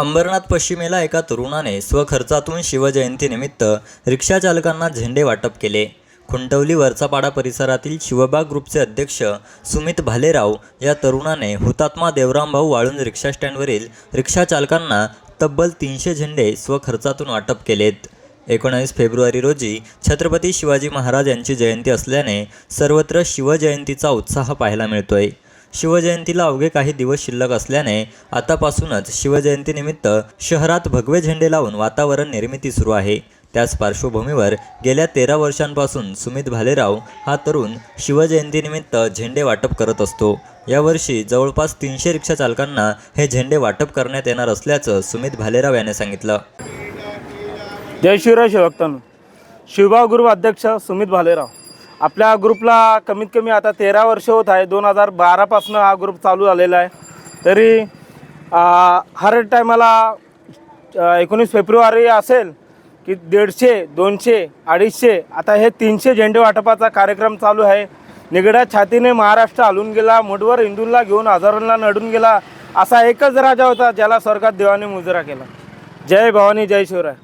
अंबरनाथ पश्चिमेला एका तरुणाने स्वखर्चातून शिवजयंतीनिमित्त रिक्षाचालकांना झेंडे वाटप केले. खुंटवली वरचापाडा परिसरातील शिवबाग ग्रुपचे अध्यक्ष सुमित भालेराव या तरुणाने हुतात्मा देवरामभाऊ वाळूंज रिक्षा स्टँडवरील रिक्षाचालकांना तब्बल तीनशे झेंडे स्वखर्चातून वाटप केलेत. एकोणावीस फेब्रुवारी रोजी छत्रपती शिवाजी महाराज यांची जयंती असल्याने सर्वत्र शिवजयंतीचा उत्साह पाहायला मिळतोय. शिवजयंतीला अवघे काही दिवस शिल्लक असल्याने आतापासूनच शिवजयंतीनिमित्त शहरात भगवे झेंडे लावून वातावरण निर्मिती सुरू आहे. त्याच पार्श्वभूमीवर गेल्या तेरा वर्षांपासून सुमित भालेराव हा तरुण शिवजयंतीनिमित्त झेंडे वाटप करत असतो. यावर्षी जवळपास तीनशे रिक्षा चालकांना हे झेंडे वाटप करण्यात येणार असल्याचं सुमित भालेराव याने सांगितलं. जय शिवराय शिवभक्तांनो शिवभाव अध्यक्ष सुमित भालेराव. आपल्या ग्रुपला कमीत कमी आता तेरा वर्ष होत आहे. दोन हजार बारापासून हा ग्रुप चालू झालेला आहे. तरी हर टायमाला एकोणीस फेब्रुवारी असेल की दीडशे दोनशे अडीचशे आता हे तीनशे झेंडे वाटपाचा कार्यक्रम चालू आहे. निगड्या छातीने महाराष्ट्र हलून गेला मुठवर हिंदूंना घेऊन हजारांना नडून गेला असा एकच राजा होता ज्याला स्वर्गात देवाने मुजरा केला. जय भवानी जय शिवराय.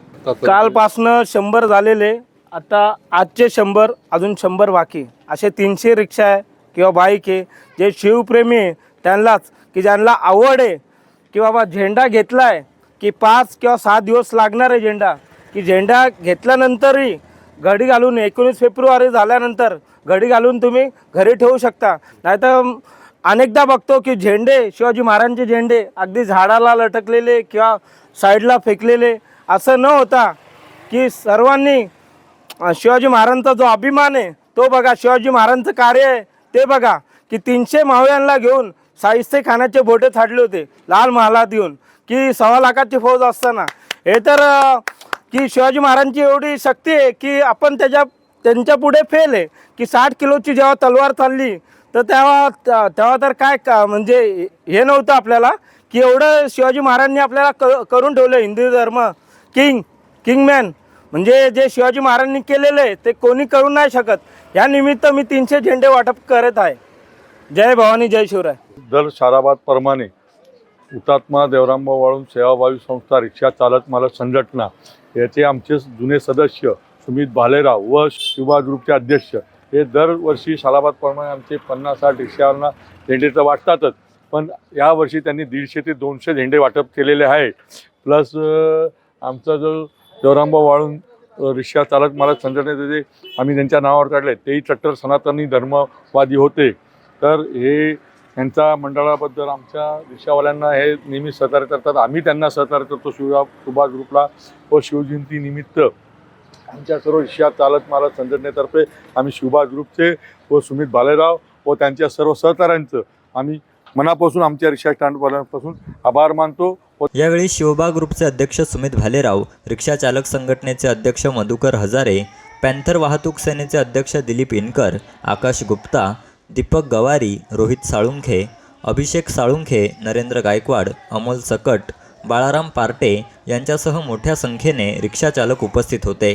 कालपासनं शंभर झालेले आता आजचे शंभर अजून शंभर बाकी. असे तीनशे रिक्षा आहे किंवा बाईक आहे. जे शिवप्रेमी आहे त्यांनाच की ज्यांना आवड आहे की बाबा झेंडा घेतला आहे की पाच किंवा सहा दिवस लागणार आहे झेंडा की झेंडा घेतल्यानंतरही घडी घालून एकोणीस फेब्रुवारी झाल्यानंतर घडी घालून तुम्ही घरी ठेवू शकता. नाहीतर अनेकदा बघतो की झेंडे शिवाजी महाराजांचे झेंडे अगदी झाडाला लटकलेले किंवा साईडला फेकलेले. असं न होता की सर्वांनी शिवाजी महाराजांचा जो अभिमान आहे तो बघा शिवाजी महाराजांचं कार्य आहे ते बघा की तीनशे मावळ्यांना घेऊन साहिस्ते खाण्याचे बोटे थाडले होते लाल महालात येऊन की सव्वा लाखाची फौज असताना. हे तर की शिवाजी महाराजांची एवढी शक्ती आहे की आपण त्याच्या त्यांच्या पुढे फेल आहे की साठ किलोची जेव्हा तलवार चालली तर तेव्हा तेव्हा तर काय का म्हणजे हे नव्हतं आपल्याला की एवढं शिवाजी महाराजांनी आपल्याला क करून ठेवलं हिंदू धर्म किंग किंगमॅन म्हणजे जे शिवाजी महाराजांनी केलेलं आहे ते कोणी करू नाही शकत. या निमित्त मी तीनशे झेंडे वाटप करत आहे. जय भवानी जय शिवराय. दर शाराबाद प्रमाणे हुतात्मा देवरामभाऊ वाळून सेवाभावी संस्था रिक्षा चालक मला संघटना याचे आमचे जुने सदस्य सुमित भालेराव व शिवा ग्रुपचे अध्यक्ष हे दरवर्षी शालाबादप्रमाणे आमचे पन्नास साठ रिक्षावाल्यांना झेंडे तर वाटतातच. पण यावर्षी त्यांनी दीडशे ते दोनशे झेंडे वाटप केलेले आहे प्लस आमचा जो देवरामभाऊ वाळून रिक्षा चालक मालक संघटनेचे जे आम्ही त्यांच्या नावावर काढले तेही चट्टर सनातनी धर्मवादी होते. तर हे यांच्या मंडळाबद्दल आमच्या रिक्षावाल्यांना हे नेहमी सहकार्य करतात. आम्ही त्यांना सहकार्य करतो शिवरा सुभाष ग्रुपला. व शिवजयंतीनिमित्त आमच्या सर्व रिक्षा चालक मालक संघटनेतर्फे आम्ही शिवभाष ग्रुपचे व सुमित भालेराव व त्यांच्या सर्व सहकाऱ्यांचं आम्ही मनापासून आमच्या रिक्षा स्टँडवाल्यांपासून आभार मानतो. यावेळी शिवबा ग्रुपचे अध्यक्ष सुमित भालेराव रिक्षा चालक संघटनेचे अध्यक्ष मधुकर हजारे पॅन्थर वाहतूक सेनेचे अध्यक्ष दिलीप इनकर आकाश गुप्ता दीपक गवारी रोहित साळुंखे अभिषेक साळुंखे नरेंद्र गायकवाड अमोल सकट बाळाराम पार्टे यांच्यासह मोठ्या संख्येने रिक्षाचालक उपस्थित होते.